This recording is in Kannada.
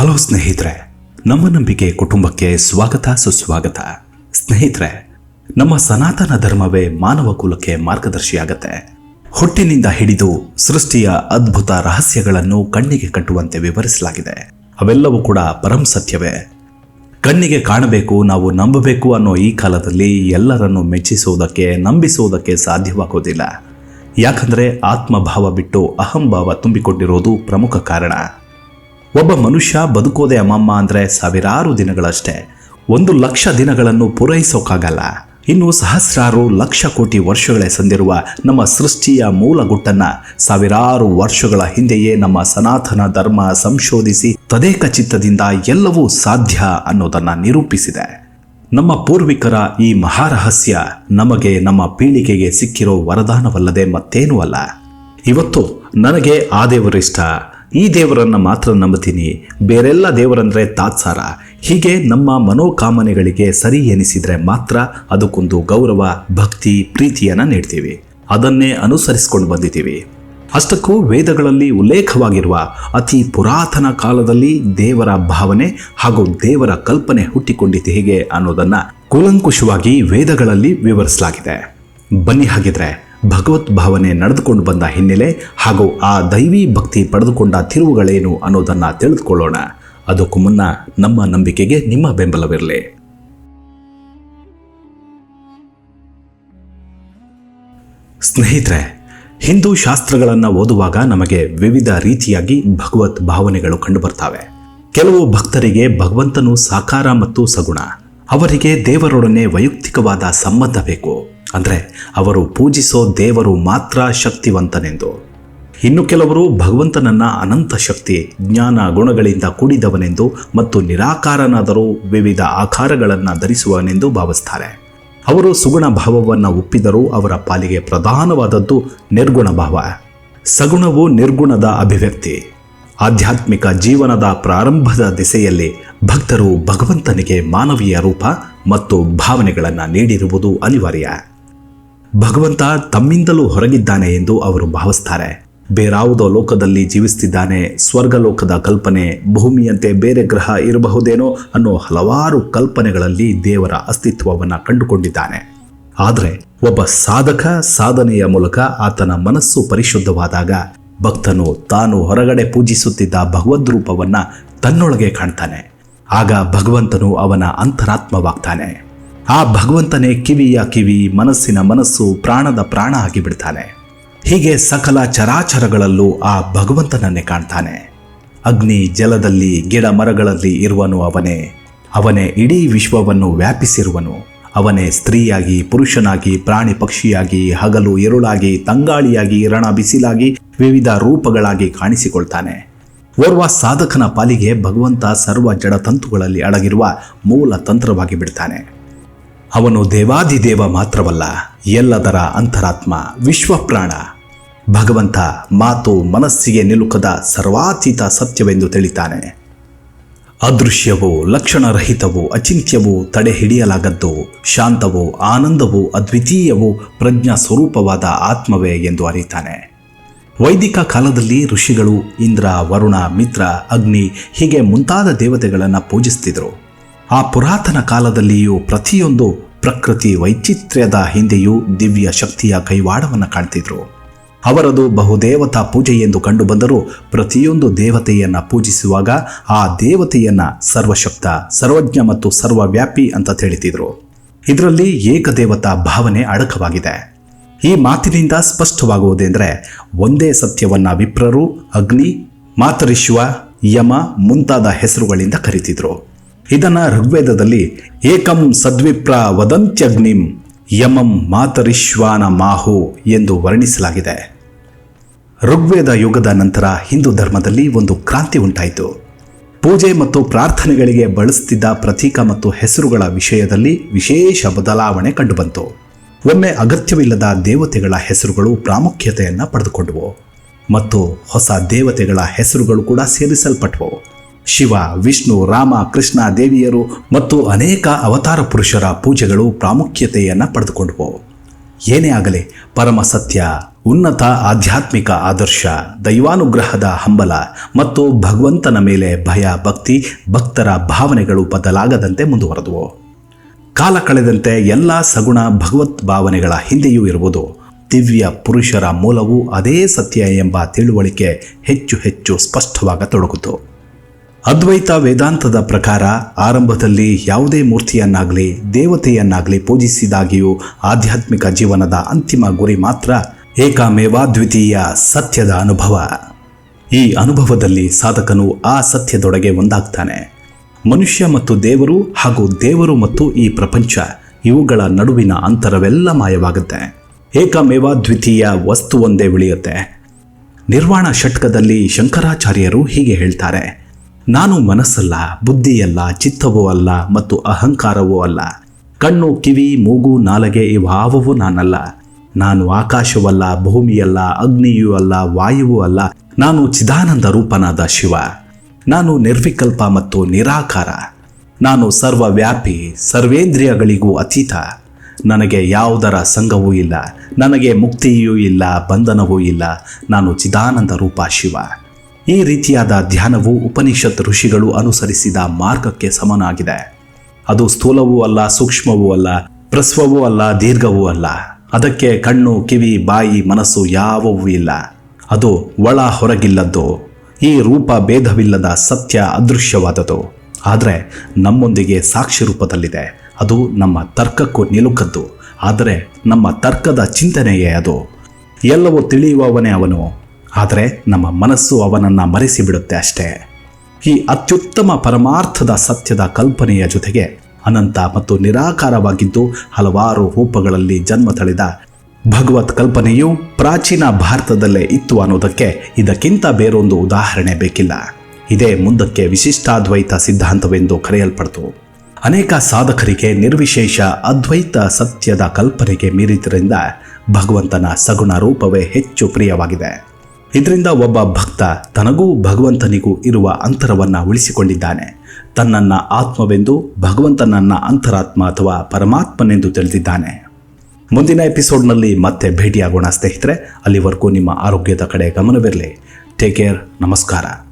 ಹಲೋ ಸ್ನೇಹಿತರೆ, ನಮ್ಮ ನಂಬಿಕೆ ಕುಟುಂಬಕ್ಕೆ ಸ್ವಾಗತ, ಸುಸ್ವಾಗತ. ಸ್ನೇಹಿತರೆ, ನಮ್ಮ ಸನಾತನ ಧರ್ಮವೇ ಮಾನವ ಕುಲಕ್ಕೆ ಮಾರ್ಗದರ್ಶಿಯಾಗತ್ತೆ. ಹುಟ್ಟಿನಿಂದ ಹಿಡಿದು ಸೃಷ್ಟಿಯ ಅದ್ಭುತ ರಹಸ್ಯಗಳನ್ನು ಕಣ್ಣಿಗೆ ಕಟ್ಟುವಂತೆ ವಿವರಿಸಲಾಗಿದೆ. ಅವೆಲ್ಲವೂ ಕೂಡ ಪರಂ ಸತ್ಯವೇ. ಕಣ್ಣಿಗೆ ಕಾಣಬೇಕು, ನಾವು ನಂಬಬೇಕು ಅನ್ನೋ ಈ ಕಾಲದಲ್ಲಿ ಎಲ್ಲರನ್ನು ಮೆಚ್ಚಿಸುವುದಕ್ಕೆ ನಂಬಿಸುವುದಕ್ಕೆ ಸಾಧ್ಯವಾಗೋದಿಲ್ಲ. ಯಾಕಂದ್ರೆ ಆತ್ಮಭಾವ ಬಿಟ್ಟು ಅಹಂಭಾವ ತುಂಬಿಕೊಂಡಿರೋದು ಪ್ರಮುಖ ಕಾರಣ. ಒಬ್ಬ ಮನುಷ್ಯ ಬದುಕೋದೆ ಅಮ್ಮಮ್ಮ ಅಂದರೆ ಸಾವಿರಾರು ದಿನಗಳಷ್ಟೇ. ಒಂದು ಲಕ್ಷ ದಿನಗಳನ್ನು ಪೂರೈಸೋಕ್ಕಾಗಲ್ಲ ಇನ್ನು ಸಹಸ್ರಾರು ಲಕ್ಷ ಕೋಟಿ ವರ್ಷಗಳೇ ಸಂದಿರುವ ನಮ್ಮ ಸೃಷ್ಟಿಯ ಮೂಲ ಗುಟ್ಟನ್ನ ಸಾವಿರಾರು ವರ್ಷಗಳ ಹಿಂದೆಯೇ ನಮ್ಮ ಸನಾತನ ಧರ್ಮ ಸಂಶೋಧಿಸಿ ತದೇಕ ಚಿತ್ತದಿಂದ ಎಲ್ಲವೂ ಸಾಧ್ಯ ಅನ್ನೋದನ್ನ ನಿರೂಪಿಸಿದೆ. ನಮ್ಮ ಪೂರ್ವಿಕರ ಈ ಮಹಾರಹಸ್ಯ ನಮಗೆ ನಮ್ಮ ಪೀಳಿಗೆಗೆ ಸಿಕ್ಕಿರೋ ವರದಾನವಲ್ಲದೆ ಮತ್ತೇನೂ ಅಲ್ಲ. ಇವತ್ತು ನನಗೆ ಆ ದೇವರಿಷ್ಟ. ಈ ದೇವರನ್ನು ಮಾತ್ರ ನಂಬುತ್ತೀನಿ. ಬೇರೆಲ್ಲ ದೇವರಂದರೆ ತಾತ್ಸಾರ. ಹೀಗೆ ನಮ್ಮ ಮನೋಕಾಮನೆಗಳಿಗೆ ಸರಿ ಎನಿಸಿದರೆ ಮಾತ್ರ ಅದಕ್ಕೊಂದು ಗೌರವ, ಭಕ್ತಿ, ಪ್ರೀತಿಯನ್ನು ನೀಡ್ತೀವಿ. ಅದನ್ನೇ ಅನುಸರಿಸಿಕೊಂಡು ಬಂದಿದ್ದೀವಿ. ಅಷ್ಟಕ್ಕೂ ವೇದಗಳಲ್ಲಿ ಉಲ್ಲೇಖವಾಗಿರುವ ಅತಿ ಪುರಾತನ ಕಾಲದಲ್ಲಿ ದೇವರ ಭಾವನೆ ಹಾಗೂ ದೇವರ ಕಲ್ಪನೆ ಹುಟ್ಟಿಕೊಂಡಿತು ಹೇಗೆ ಅನ್ನೋದನ್ನು ಕೂಲಂಕುಷವಾಗಿ ವೇದಗಳಲ್ಲಿ ವಿವರಿಸಲಾಗಿದೆ. ಬನ್ನಿ ಹಾಗಿದ್ರೆ. ಭಗವತ್ ಭಾವನೆ ನಡೆದುಕೊಂಡು ಬಂದ ಹಿನ್ನೆಲೆ ಹಾಗೂ ಆ ದೈವಿ ಭಕ್ತಿ ಪಡೆದುಕೊಂಡ ತಿರುವುಗಳೇನು ಅನ್ನೋದನ್ನು ತಿಳಿದುಕೊಳ್ಳೋಣ. ಅದಕ್ಕೂ ಮುನ್ನ ನಮ್ಮ ನಂಬಿಕೆಗೆ ನಿಮ್ಮ ಬೆಂಬಲವಿರಲಿ. ಸ್ನೇಹಿತರೆ, ಹಿಂದೂ ಶಾಸ್ತ್ರಗಳನ್ನು ಓದುವಾಗ ನಮಗೆ ವಿವಿಧ ರೀತಿಯಾಗಿ ಭಗವತ್ ಭಾವನೆಗಳು ಕಂಡುಬರ್ತವೆ. ಕೆಲವು ಭಕ್ತರಿಗೆ ಭಗವಂತನು ಸಾಕಾರ ಮತ್ತು ಸಗುಣ. ಅವರಿಗೆ ದೇವರೊಡನೆ ವೈಯಕ್ತಿಕವಾದ ಸಂಬಂಧ ಬೇಕು. ಅಂದರೆ ಅವರು ಪೂಜಿಸೋ ದೇವರು ಮಾತ್ರ ಶಕ್ತಿವಂತನೆಂದು. ಇನ್ನು ಕೆಲವರು ಭಗವಂತನನ್ನ ಅನಂತ ಶಕ್ತಿ, ಜ್ಞಾನ ಗುಣಗಳಿಂದ ಕೂಡಿದವನೆಂದು ಮತ್ತು ನಿರಾಕಾರನಾದರೂ ವಿವಿಧ ಆಕಾರಗಳನ್ನು ಧರಿಸುವನೆಂದು ಭಾವಿಸ್ತಾರೆ. ಅವರು ಸುಗುಣ ಭಾವವನ್ನು ಒಪ್ಪಿದರೂ ಅವರ ಪಾಲಿಗೆ ಪ್ರಧಾನವಾದದ್ದು ನಿರ್ಗುಣ ಭಾವ. ಸಗುಣವು ನಿರ್ಗುಣದ ಅಭಿವ್ಯಕ್ತಿ. ಆಧ್ಯಾತ್ಮಿಕ ಜೀವನದ ಪ್ರಾರಂಭದ ದಿಸೆಯಲ್ಲಿ ಭಕ್ತರು ಭಗವಂತನಿಗೆ ಮಾನವೀಯ ರೂಪ ಮತ್ತು ಭಾವನೆಗಳನ್ನು ನೀಡಿರುವುದು ಅನಿವಾರ್ಯ. ಭಗವಂತ ತಮ್ಮಿಂದಲೂ ಹೊರಗಿದ್ದಾನೆ ಎಂದು ಅವರು ಭಾವಿಸ್ತಾರೆ. ಬೇರಾವುದೋ ಲೋಕದಲ್ಲಿ ಜೀವಿಸ್ತಿದ್ದಾನೆ, ಸ್ವರ್ಗಲೋಕದ ಕಲ್ಪನೆ, ಭೂಮಿಯಂತೆ ಬೇರೆ ಗ್ರಹ ಇರಬಹುದೇನೋ ಅನ್ನೋ ಹಲವಾರು ಕಲ್ಪನೆಗಳಲ್ಲಿ ದೇವರ ಅಸ್ತಿತ್ವವನ್ನು ಕಂಡುಕೊಂಡಿದ್ದಾನೆ. ಆದರೆ ಒಬ್ಬ ಸಾಧಕ ಸಾಧನೆಯ ಮೂಲಕ ಆತನ ಮನಸ್ಸು ಪರಿಶುದ್ಧವಾದಾಗ ಭಕ್ತನು ತಾನು ಹೊರಗಡೆ ಪೂಜಿಸುತ್ತಿದ್ದ ಭಗವದ್ ರೂಪವನ್ನು ತನ್ನೊಳಗೆ ಕಾಣ್ತಾನೆ. ಆಗ ಭಗವಂತನು ಅವನ ಅಂತರಾತ್ಮವಾಗ್ತಾನೆ. ಆ ಭಗವಂತನೇ ಕಿವಿಯ ಕಿವಿ, ಮನಸ್ಸಿನ ಮನಸ್ಸು, ಪ್ರಾಣದ ಪ್ರಾಣ ಆಗಿಬಿಡ್ತಾನೆ ಹೀಗೆ ಸಕಲ ಚರಾಚರಗಳಲ್ಲೂ ಆ ಭಗವಂತನನ್ನೇ ಕಾಣ್ತಾನೆ. ಅಗ್ನಿ ಜಲದಲ್ಲಿ, ಗಿಡ ಮರಗಳಲ್ಲಿ ಇರುವನು ಅವನೇ. ಅವನೇ ಇಡೀ ವಿಶ್ವವನ್ನು ವ್ಯಾಪಿಸಿರುವನು. ಅವನೇ ಸ್ತ್ರೀಯಾಗಿ, ಪುರುಷನಾಗಿ, ಪ್ರಾಣಿ ಪಕ್ಷಿಯಾಗಿ, ಹಗಲು ಇರುಳಾಗಿ ತಂಗಾಳಿಯಾಗಿ, ರಣ ಬಿಸಿಲಾಗಿ, ವಿವಿಧ ರೂಪಗಳಾಗಿ ಕಾಣಿಸಿಕೊಳ್ತಾನೆ. ಓರ್ವ ಸಾಧಕನ ಪಾಲಿಗೆ ಭಗವಂತ ಸರ್ವ ಜಡತಂತುಗಳಲ್ಲಿ ಅಡಗಿರುವ ಮೂಲ ತಂತ್ರವಾಗಿ ಬಿಡ್ತಾನೆ. ಅವನು ದೇವಾದಿದೇವ ಮಾತ್ರವಲ್ಲ, ಎಲ್ಲದರ ಅಂತರಾತ್ಮ ವಿಶ್ವಪ್ರಾಣ. ಭಗವಂತ ಮಾತು ಮನಸ್ಸಿಗೆ ನಿಲುಕದ ಸರ್ವಾತೀತ ಸತ್ಯವೆಂದು ತಿಳಿತಾನೆ. ಅದೃಶ್ಯವೂ, ಲಕ್ಷಣರಹಿತವೂ, ಅಚಿಂತ್ಯವೂ ತಡೆ ಹಿಡಿಯಲಾಗದ್ದು ಶಾಂತವೂ, ಆನಂದವೂ, ಅದ್ವಿತೀಯವೂ ಪ್ರಜ್ಞಾ ಸ್ವರೂಪವಾದ ಆತ್ಮವೇ ಎಂದು ಅರಿತಾನೆ. ವೈದಿಕ ಕಾಲದಲ್ಲಿ ಋಷಿಗಳು ಇಂದ್ರ, ವರುಣ, ಮಿತ್ರ, ಅಗ್ನಿ ಹೀಗೆ ಮುಂತಾದ ದೇವತೆಗಳನ್ನು ಪೂಜಿಸ್ತಿದ್ರು. ಆ ಪುರಾತನ ಕಾಲದಲ್ಲಿಯೂ ಪ್ರತಿಯೊಂದು ಪ್ರಕೃತಿ ವೈಚಿತ್ರ್ಯದ ಹಿಂದೆಯೂ ದಿವ್ಯ ಶಕ್ತಿಯ ಕೈವಾಡವನ್ನು ಕಾಣ್ತಿದ್ರು. ಅವರದು ಬಹುದೇವತಾ ಪೂಜೆ ಎಂದು ಕಂಡುಬಂದರೂ ಪ್ರತಿಯೊಂದು ದೇವತೆಯನ್ನ ಪೂಜಿಸುವಾಗ ಆ ದೇವತೆಯನ್ನ ಸರ್ವಶಕ್ತ, ಸರ್ವಜ್ಞ ಮತ್ತು ಸರ್ವವ್ಯಾಪಿ ಅಂತ ತಿಳಿತಿದ್ರು. ಇದರಲ್ಲಿ ಏಕದೇವತಾ ಭಾವನೆ ಅಡಕವಾಗಿದೆ. ಈ ಮಾತಿನಿಂದ ಸ್ಪಷ್ಟವಾಗುವುದೆಂದರೆ ಒಂದೇ ಸತ್ಯವನ್ನ ವಿಪ್ರರು, ಅಗ್ನಿ, ಮಾತರಿಶ್ವ, ಯಮ ಮುಂತಾದ ಹೆಸರುಗಳಿಂದ ಕರೀತಿದ್ರು. ಇದನ್ನ ಋಗ್ವೇದದಲ್ಲಿ ಏಕಂ ಸದ್ವಿಪ್ರ ವದಂತ್ಯಗ್ನಿಂ ಯಮಂ ಮಾತರಿಶ್ವಾನ ಮಾಹು ಎಂದು ವರ್ಣಿಸಲಾಗಿದೆ. ಋಗ್ವೇದ ಯುಗದ ನಂತರ ಹಿಂದೂ ಧರ್ಮದಲ್ಲಿ ಒಂದು ಕ್ರಾಂತಿ ಉಂಟಾಯಿತು. ಪೂಜೆ ಮತ್ತು ಪ್ರಾರ್ಥನೆಗಳಿಗೆ ಬಳಸುತ್ತಿದ್ದ ಪ್ರತೀಕ ಮತ್ತು ಹೆಸರುಗಳ ವಿಷಯದಲ್ಲಿ ವಿಶೇಷ ಬದಲಾವಣೆ ಕಂಡುಬಂತು. ಒಮ್ಮೆ ಅಗತ್ಯವಿಲ್ಲದ ದೇವತೆಗಳ ಹೆಸರುಗಳು ಪ್ರಾಮುಖ್ಯತೆಯನ್ನು ಪಡೆದುಕೊಂಡವು. ಮತ್ತು ಹೊಸ ದೇವತೆಗಳ ಹೆಸರುಗಳು ಕೂಡ ಸೇರಿಸಲ್ಪಟ್ಟವು ಶಿವ, ವಿಷ್ಣು, ರಾಮ, ಕೃಷ್ಣ ದೇವಿಯರು ಮತ್ತು ಅನೇಕ ಅವತಾರ ಪುರುಷರ ಪೂಜೆಗಳು ಪ್ರಾಮುಖ್ಯತೆಯನ್ನು ಪಡೆದುಕೊಂಡವು. ಏನೇ ಆಗಲಿ, ಪರಮ ಸತ್ಯ, ಉನ್ನತ ಆಧ್ಯಾತ್ಮಿಕ ಆದರ್ಶ, ದೈವಾನುಗ್ರಹದ ಹಂಬಲ ಮತ್ತು ಭಗವಂತನ ಮೇಲೆ ಭಯ, ಭಕ್ತಿ, ಭಕ್ತರ ಭಾವನೆಗಳು ಬದಲಾಗದಂತೆ ಮುಂದುವರೆದವು. ಕಾಲ ಕಳೆದಂತೆ ಎಲ್ಲ ಸಗುಣ ಭಗವತ್ ಭಾವನೆಗಳ ಹಿಂದೆಯೂ ಇರುವುದು. ದಿವ್ಯ ಪುರುಷರ ಮೂಲವು ಅದೇ ಸತ್ಯ ಎಂಬ ತಿಳುವಳಿಕೆ ಹೆಚ್ಚು ಹೆಚ್ಚು ಸ್ಪಷ್ಟವಾಗತೊಡಗಿತು. ಅದ್ವೈತ ವೇದಾಂತದ ಪ್ರಕಾರ ಆರಂಭದಲ್ಲಿ ಯಾವುದೇ ಮೂರ್ತಿಯನ್ನಾಗಲಿ, ದೇವತೆಯನ್ನಾಗಲಿ ಪೂಜಿಸಿದಾಗಿಯೂ ಆಧ್ಯಾತ್ಮಿಕ ಜೀವನದ ಅಂತಿಮ ಗುರಿ ಮಾತ್ರ ಏಕಮೇವಾದ್ವಿತೀಯ ಸತ್ಯದ ಅನುಭವ. ಈ ಅನುಭವದಲ್ಲಿ ಸಾಧಕನು ಆ ಸತ್ಯದೊಡಗೆ ಒಂದಾಗ್ತಾನೆ. ಮನುಷ್ಯ ಮತ್ತು ದೇವರು ಹಾಗೂ ದೇವರು ಮತ್ತು ಈ ಪ್ರಪಂಚ ಇವುಗಳ ನಡುವಿನ ಅಂತರವೆಲ್ಲ ಮಾಯವಾಗುತ್ತೆ. ಏಕಮೇವಾದ್ವಿತೀಯ ವಸ್ತು ಒಂದೇ ಉಳಿಯುತ್ತೆ. ನಿರ್ವಾಣ ಷಟ್ಕದಲ್ಲಿ ಶಂಕರಾಚಾರ್ಯರು ಹೀಗೆ ಹೇಳ್ತಾರೆ. ನಾನು ಮನಸ್ಸಲ್ಲ, ಬುದ್ಧಿಯಲ್ಲ, ಚಿತ್ತವೂ ಅಲ್ಲ ಮತ್ತು ಅಹಂಕಾರವೂ ಅಲ್ಲ. ಕಣ್ಣು, ಕಿವಿ, ಮೂಗು, ನಾಲಗೆ ಇವಾವವೂ ನಾನಲ್ಲ. ನಾನು ಆಕಾಶವಲ್ಲ, ಭೂಮಿಯಲ್ಲ, ಅಗ್ನಿಯೂ ಅಲ್ಲ, ವಾಯುವೂ ಅಲ್ಲ. ನಾನು ಚಿದಾನಂದ ರೂಪನಾದ ಶಿವ. ನಾನು ನಿರ್ವಿಕಲ್ಪ ಮತ್ತು ನಿರಾಕಾರ. ನಾನು ಸರ್ವವ್ಯಾಪಿ, ಸರ್ವೇಂದ್ರಿಯಗಳಿಗೂ ಅತೀತ. ನನಗೆ ಯಾವುದರ ಸಂಘವೂ ಇಲ್ಲ. ನನಗೆ ಮುಕ್ತಿಯೂ ಇಲ್ಲ, ಬಂಧನವೂ ಇಲ್ಲ. ನಾನು ಚಿದಾನಂದ ರೂಪ ಶಿವ. ಈ ರೀತಿಯಾದ ಧ್ಯಾನವು ಉಪನಿಷತ್ ಋಷಿಗಳು ಅನುಸರಿಸಿದ ಮಾರ್ಗಕ್ಕೆ ಸಮನಾಗಿದೆ. ಅದು ಸ್ಥೂಲವೂ ಅಲ್ಲ, ಸೂಕ್ಷ್ಮವೂ ಅಲ್ಲ ಪ್ರಸ್ವವೂ ಅಲ್ಲ, ದೀರ್ಘವೂ ಅಲ್ಲ. ಅದಕ್ಕೆ ಕಣ್ಣು, ಕಿವಿ, ಬಾಯಿ, ಮನಸ್ಸು ಯಾವವೂ ಇಲ್ಲ. ಅದು ಒಳ ಹೊರಗಿಲ್ಲದ್ದು, ಈ ರೂಪ ಭೇದವಿಲ್ಲದ ಸತ್ಯ ಅದೃಶ್ಯವಾದದು ಆದರೆ ನಮ್ಮೊಂದಿಗೆ ಸಾಕ್ಷಿ ರೂಪದಲ್ಲಿದೆ. ಅದು ನಮ್ಮ ತರ್ಕಕ್ಕೂ ನಿಲುಕದ್ದು. ಆದರೆ ನಮ್ಮ ತರ್ಕದ ಚಿಂತನೆಯೇ ಅದು. ಎಲ್ಲವೂ ತಿಳಿಯುವವನೇ ಅವನು. ಆದರೆ ನಮ್ಮ ಮನಸ್ಸು ಅವನನ್ನು ಮರೆಸಿಬಿಡುತ್ತೆ ಅಷ್ಟೇ. ಈ ಅತ್ಯುತ್ತಮ ಪರಮಾರ್ಥದ ಸತ್ಯದ ಕಲ್ಪನೆಯ ಜೊತೆಗೆ ಅನಂತ ಮತ್ತು ನಿರಾಕಾರವಾಗಿದ್ದು ಹಲವಾರು ರೂಪಗಳಲ್ಲಿ ಜನ್ಮ ತಳೆದ ಭಗವತ್ ಕಲ್ಪನೆಯು ಪ್ರಾಚೀನ ಭಾರತದಲ್ಲೇ ಇತ್ತು ಅನ್ನೋದಕ್ಕೆ ಇದಕ್ಕಿಂತ ಬೇರೊಂದು ಉದಾಹರಣೆ ಬೇಕಿಲ್ಲ. ಇದೇ ಮುಂದಕ್ಕೆ ವಿಶಿಷ್ಟಾದ್ವೈತ ಸಿದ್ಧಾಂತವೆಂದು ಕರೆಯಲ್ಪಡ್ತು. ಅನೇಕ ಸಾಧಕರಿಗೆ ನಿರ್ವಿಶೇಷ ಅದ್ವೈತ ಸತ್ಯದ ಕಲ್ಪನೆಗೆ ಮೀರಿದ್ರಿಂದ ಭಗವಂತನ ಸಗುಣ ರೂಪವೇ ಹೆಚ್ಚು ಪ್ರಿಯವಾಗಿದೆ. ಇದರಿಂದ ಒಬ್ಬ ಭಕ್ತ ತನಗೂ ಭಗವಂತನಿಗೂ ಇರುವ ಅಂತರವನ್ನು ಉಳಿಸಿಕೊಂಡಿದ್ದಾನೆ. ತನ್ನನ್ನ ಆತ್ಮವೆಂದು ಭಗವಂತನನ್ನ ಅಂತರಾತ್ಮ ಅಥವಾ ಪರಮಾತ್ಮನೆಂದು ತಿಳಿದಿದ್ದಾನೆ. ಮುಂದಿನ ಎಪಿಸೋಡ್ನಲ್ಲಿ ಮತ್ತೆ ಭೇಟಿಯಾಗೋಣ ಸ್ನೇಹಿತರೆ. ಅಲ್ಲಿವರೆಗೂ ನಿಮ್ಮ ಆರೋಗ್ಯದ ಕಡೆ ಗಮನವಿರಲಿ. ಟೇಕ್ ಕೇರ್ ನಮಸ್ಕಾರ.